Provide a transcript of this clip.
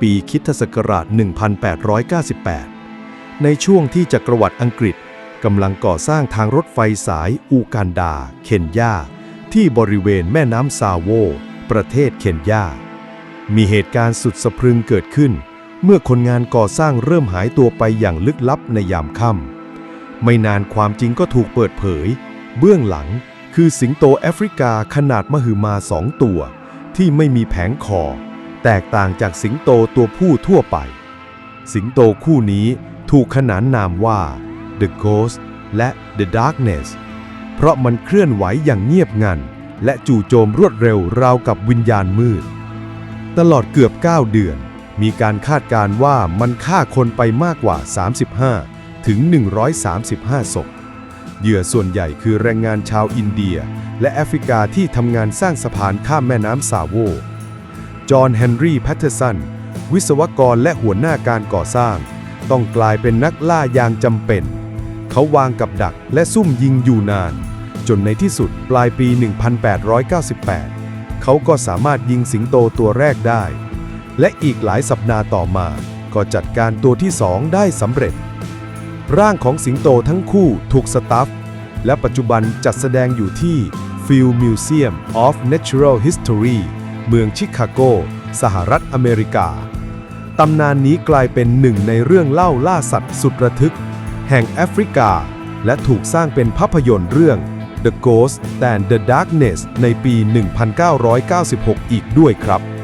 ปีคริดศักราช 1898 ในช่วงที่จักรวรรดิอังกฤษกำลังก่อสร้างทางรถไฟสายอูกันดา เคนยา ที่บริเวณแม่น้ำซาโว ประเทศเคนยา มีเหตุการณ์สุดสะพรึงเกิดขึ้น เมื่อคนงานก่อสร้างเริ่มหายตัวไปอย่างลึกลับในยามค่ำ ไม่นานความจริงก็ถูกเปิดเผย เบื้องหลังคือสิงโตแอฟริกาขนาดมหึมาสองตัว ที่ไม่มีแผงคอ แตกต่างจากสิงโตตัวผู้ทั่วไป สิงโตคู่นี้ถูกขนานนามว่า The Ghost และ The Darkness เพราะมันเคลื่อนไหวอย่างเงียบงัน และจู่โจมรวดเร็วราวกับวิญญาณมืด ตลอดเกือบ 9 เดือน มีการคาดการณ์ว่ามันฆ่าคนไปมากกว่า 35 ถึง 135 ศพ เหยื่อส่วนใหญ่คือแรงงานชาวอินเดีย และแอฟริกาที่ทำงานสร้างสะพานข้ามแม่น้ำซาโว จอห์นเฮนรี่แพตเทอร์สัน วิศวกรและหัวหน้าการก่อสร้าง ต้องกลายเป็นนักล่ายางจำเป็น เขาวางกับดักและซุ่มยิงอยู่นาน จนในที่สุดปลายปี 1898 เขาก็สามารถยิงสิงโตตัวแรกได้ และอีกหลายสัปดาห์ต่อมา ก็จัดการตัวที่สองได้สำเร็จ ร่างของสิงโตทั้งคู่ถูกสตัฟและปัจจุบันจัดแสดงอยู่ที่ Field Museum of Natural History เมืองชิคาโก สหรัฐอเมริกา ตำนานนี้กลายเป็นหนึ่งในเรื่องเล่าล่าสัตว์สุดระทึก แห่งแอฟริกา และถูกสร้างเป็นภาพยนตร์เรื่อง The Ghost and the Darkness ในปี 1996 อีกด้วยครับ